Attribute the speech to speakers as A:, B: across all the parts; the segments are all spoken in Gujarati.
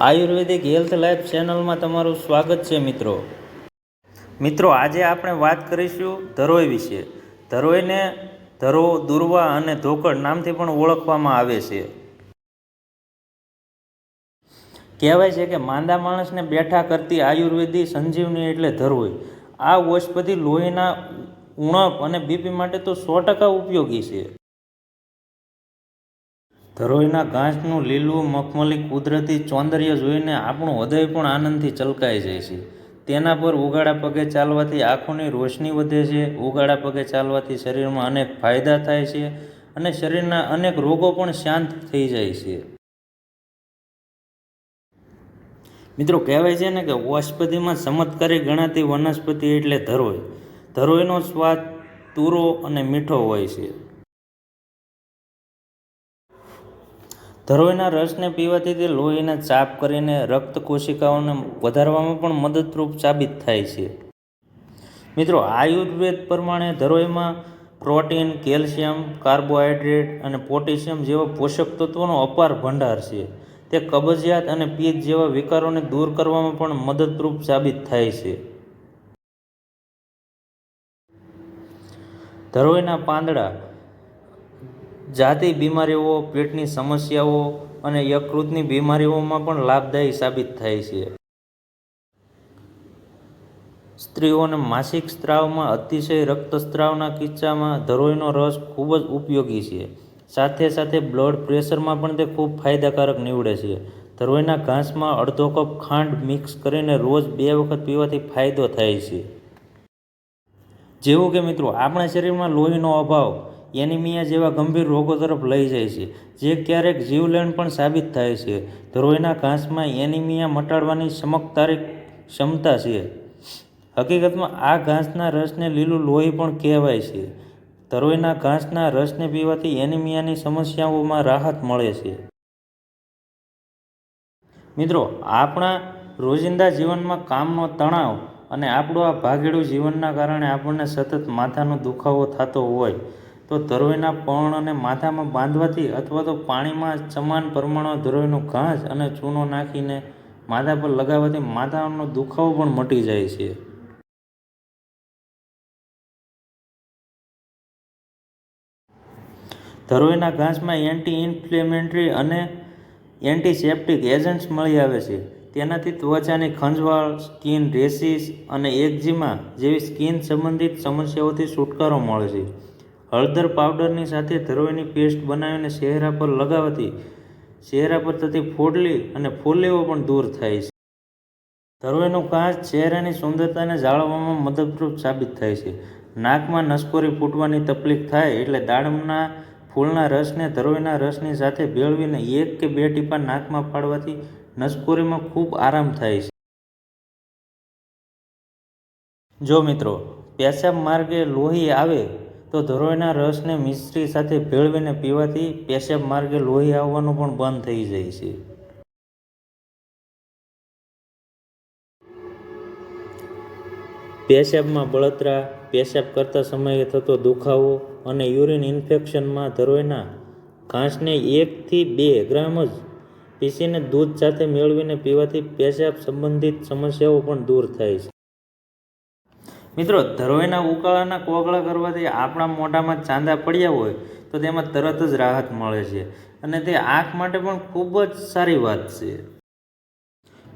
A: આયુર્વેદિક હેલ્થ લાઈફ ચેનલમાં તમારું સ્વાગત છે, મિત્રો. મિત્રો, આજે આપણે વાત કરીશું ધરોઈ વિશે. ધરોઈને ધરો, દુર્વા અને ધોકડ નામથી પણ ઓળખવામાં આવે છે. કહેવાય છે કે માંદા માણસને બેઠા કરતી આયુર્વેદિક સંજીવની એટલે ધરોઈ. આ ઔષધિ લોહીના ઉણપ અને બીપી માટે તો સો ટકા ઉપયોગી છે. ધરોઈના ઘાસનું લીલું, મખમલી, કુદરતી સૌંદર્ય જોઈને આપણું હૃદય પણ આનંદથી ચલકાઈ જાય છે. તેના પર ઉગાડા પગે ચાલવાથી આંખોની રોશની વધે છે, ઉગાડા પગે ચાલવાથી શરીરમાં અનેક ફાયદા થાય છે અને શરીરના અનેક રોગો પણ શાંત થઈ જાય છે. મિત્રો, કહેવાય છે ને કે ઔષધિમાં ચમત્કારી ગણાતી વનસ્પતિ એટલે ધરોઈ. ધરોઈનો સ્વાદ તુરો અને મીઠો હોય છે. ધરોઈના રસને પીવાથી તે લોહીને ચાપ કરીને રક્ત કોશિકાઓને વધારવામાં પણ મદદરૂપ સાબિત થાય છે. મિત્રો, આયુર્વેદ પ્રમાણે ધરોઈમાં પ્રોટીન, કેલ્શિયમ કાર્બોહાઈડ્રેટ અને પોટેશિયમ જેવા પોષક તત્વોનો અપાર ભંડાર છે. તે કબજિયાત અને પિત્ત જેવા વિકારોને દૂર કરવામાં પણ મદદરૂપ સાબિત થાય છે. ધરોઈના પાંદડા જાતિ બીમારીઓ, પેટની સમસ્યાઓ અને યકૃતની બીમારીઓમાં પણ લાભદાયી સાબિત થાય છે. સ્ત્રીઓને માસિક સ્ત્રાવમાં અતિશય રક્તસ્ત્રાવના કિસ્સામાં ધરોઈનો રસ ખૂબ જ ઉપયોગી છે. સાથે સાથે બ્લડ પ્રેશરમાં પણ તે ખૂબ ફાયદાકારક નીવડે છે. ધરોઈના ઘાસમાં અડધો કપ ખાંડ મિક્સ કરીને રોજ બે વખત પીવાથી ફાયદો થાય છે. જેવું કે મિત્રો, આપણા શરીરમાં લોહીનો અભાવ એનિમિયા જેવા ગંભીર રોગો તરફ લઈ જાય છે, જે ક્યારેક જીવલેણ પણ સાબિત થાય છે. ધરોઈના ઘાસમાં એનિમિયા મટાડવાની ચમકતારી ક્ષમતા છે. હકીકતમાં, આ ઘાસના રસને લીલું લોહી પણ કહેવાય છે. ધરોઈના ઘાસના રસને પીવાથી એનિમિયાની સમસ્યાઓમાં રાહત મળે છે. મિત્રો, આપણા રોજિંદા જીવનમાં કામનો તણાવ અને આપણું આ ભાગેડું જીવનના કારણે આપણને સતત માથાનો દુખાવો થતો હોય તો ધરોઈના પર્ણને માથામાં બાંધવાથી અથવા તો પાણીમાં સમાન પ્રમાણમાં ધરોઈનું ઘાસ અને ચૂનો નાખીને માથા પર લગાવવાથી માથાનો દુખાવો પણ મટી જાય છે. ધરોઈના ઘાસમાં એન્ટી ઇન્ફ્લેમેટરી અને એન્ટીસેપ્ટિક એજન્ટ્સ મળી આવે છે. તેનાથી ત્વચાની ખંજવાળ સ્કિન રેસીસ અને એક્ઝિમા જેવી સ્કિન સંબંધિત સમસ્યાઓથી છુટકારો મળે છે. હળદર પાવડરની સાથે ધરોઈની પેસ્ટ બનાવીને ચહેરા પર લગાવવાથી ચહેરા પર થતી ફોડલી અને ફોલ્લીઓ પણ દૂર થાય છે. ધરોઈનું કાચ ચહેરાની સુંદરતાને જાળવવામાં મદદરૂપ સાબિત થાય છે. નાકમાં નસકોરી ફૂટવાની તકલીફ થાય એટલે દાડમના ફૂલના રસને ધરોઈના રસની સાથે ભેળવીને એક કે બે ટીપા નાકમાં પાડવાથી નસકોરીમાં ખૂબ આરામ થાય છે. જો મિત્રો પેશાબ માર્ગે લોહી આવે તો ધરોઈના રસને મિશ્રી સાથે ભેળવીને પીવાથી પેશાબ માર્ગે લોહી આવવાનું પણ બંધ થઈ જાય છે. પેશાબમાં બળતરા, પેશાબ કરતા સમયે થતો દુખાવો અને યુરિન ઇન્ફેક્શનમાં ધરોઈના ઘાસને એકથી બે ગ્રામ જ પીસીને દૂધ સાથે મેળવીને પીવાથી પેશાબ સંબંધિત સમસ્યાઓ પણ દૂર થાય છે. મિત્રો, ધરોઈના ઉકાળાના કોગળા કરવાથી આપણા મોઢામાં ચાંદા પડ્યા હોય તો તેમાં તરત જ રાહત મળે છે અને તે આંખ માટે પણ ખૂબ જ સારી વાત છે.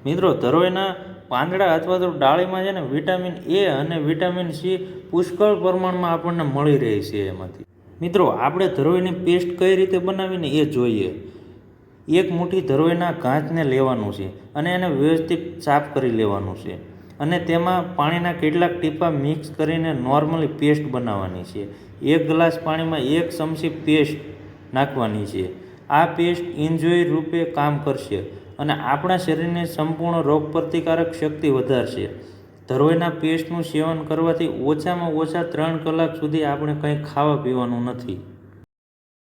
A: મિત્રો, ધરોઈના પાંદડા અથવા તો ડાળીમાં છે ને વિટામિન એ અને વિટામિન સી પુષ્કળ પ્રમાણમાં આપણને મળી રહે છે એમાંથી. મિત્રો, આપણે ધરોઈની પેસ્ટ કઈ રીતે બનાવીને એ જોઈએ? એક મુઠ્ઠી ધરોઈના ઘાસને લેવાનું છે અને એને વ્યવસ્થિત સાફ કરી લેવાનું છે. અને તેમાં પાણીના કેટલાક ટીપા મિક્સ કરીને નોર્મલી પેસ્ટ બનાવવાની છે. એક ગ્લાસ પાણીમાં એક ચમચી પેસ્ટ નાખવાની છે. આ પેસ્ટ ઇન્જોય રૂપે કામ કરશે અને આપણા શરીરને સંપૂર્ણ રોગપ્રતિકારક શક્તિ વધારશે. ધરોઈના પેસ્ટનું સેવન કરવાથી ઓછામાં ઓછા ત્રણ કલાક સુધી આપણે કંઈ ખાવા પીવાનું નથી.